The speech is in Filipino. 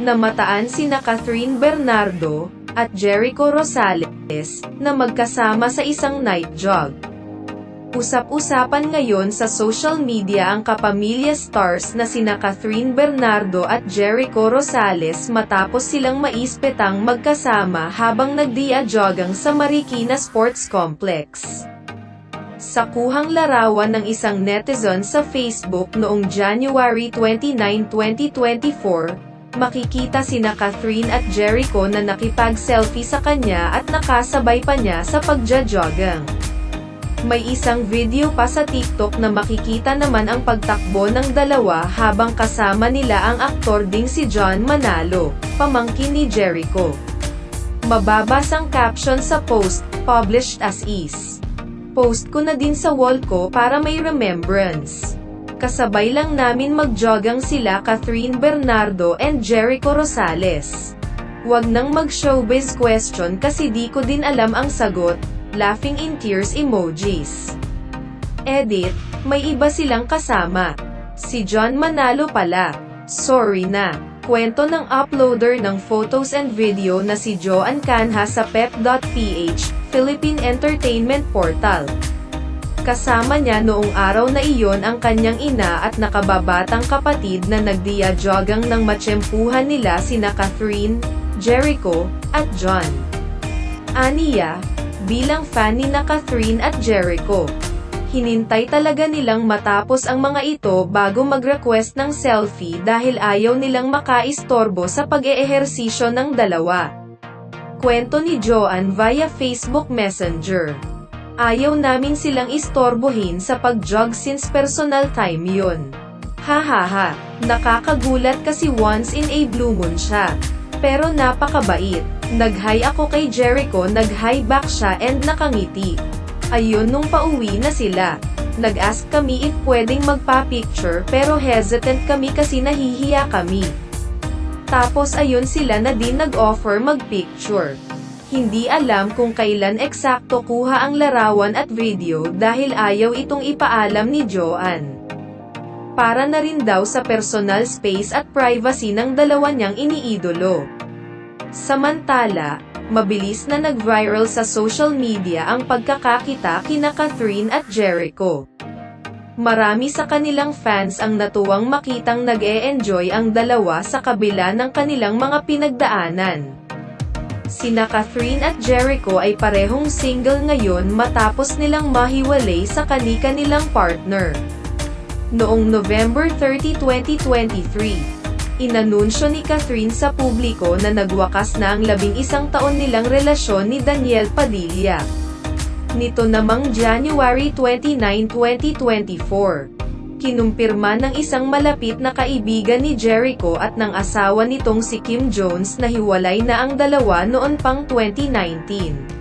namataan sina Catherine Bernardo at Jericho Rosales na magkasama sa isang night jog. Usap-usapan ngayon sa social media ang kapamilya stars na sina Catherine Bernardo at Jericho Rosales matapos silang maispetang magkasama habang nagdia-jogang sa Marikina Sports Complex. Sa kuhang larawan ng isang netizen sa Facebook noong January 29, 2024, makikita sina Catherine at Jericho na nakipag-selfie sa kanya at nakasabay pa niya sa pagja-jogang. May isang video pa sa TikTok na makikita naman ang pagtakbo ng dalawa habang kasama nila ang aktor ding si John Manalo, pamangkin ni Jericho. Mababas ang caption sa post, published as is. Post ko na din sa wall ko para may remembrance. Kasabay lang namin magjogang sila Catherine Bernardo and Jericho Rosales. Wag nang mag-showbiz question kasi di ko din alam ang sagot, laughing in tears emojis. Edit, may iba silang kasama. Si John Manalo pala. Sorry na. Kwento ng uploader ng photos and video na si Joan Canha sa pep.ph, Philippine Entertainment Portal. Kasama niya noong araw na iyon ang kanyang ina at nakababatang kapatid na nagdiya-jogang ng matsyempuhan nila sina Catherine, Jericho, at John. Aniya, bilang fan ni na Catherine at Jericho. Hinintay talaga nilang matapos ang mga ito bago mag-request ng selfie dahil ayaw nilang makaistorbo sa pag-eehersisyo ng dalawa. Kwento ni Joanne via Facebook Messenger. Ayaw namin silang istorbohin sa pag-jog since personal time yun. Hahaha, nakakagulat kasi once in a blue moon siya. Pero napakabait. Nag-hi ako kay Jericho, nag-hi back siya and nakangiti. Ayun nung pauwi na sila. Nag-ask kami if pwedeng magpa-picture pero hesitant kami kasi nahihiya kami. Tapos ayun sila na din nag-offer mag-picture. Hindi alam kung kailan eksakto kuha ang larawan at video dahil ayaw itong ipaalam ni Joanne. Para na rin daw sa personal space at privacy ng dalawa niyang iniidolo. Samantala, mabilis na nag-viral sa social media ang pagkakakita kina Catherine at Jericho. Marami sa kanilang fans ang natuwang makitang nag-e-enjoy ang dalawa sa kabila ng kanilang mga pinagdaanan. Sina Catherine at Jericho ay parehong single ngayon matapos nilang mahiwalay sa kani-kanilang partner. Noong November 30, 2023, inanunsyo ni Catherine sa publiko na nagwakas na ang labing isang taon nilang relasyon ni Daniel Padilla. Nito namang January 29, 2024. Kinumpirma ng isang malapit na kaibigan ni Jericho at ng asawa nitong si Kim Jones na hiwalay na ang dalawa noon pang 2019.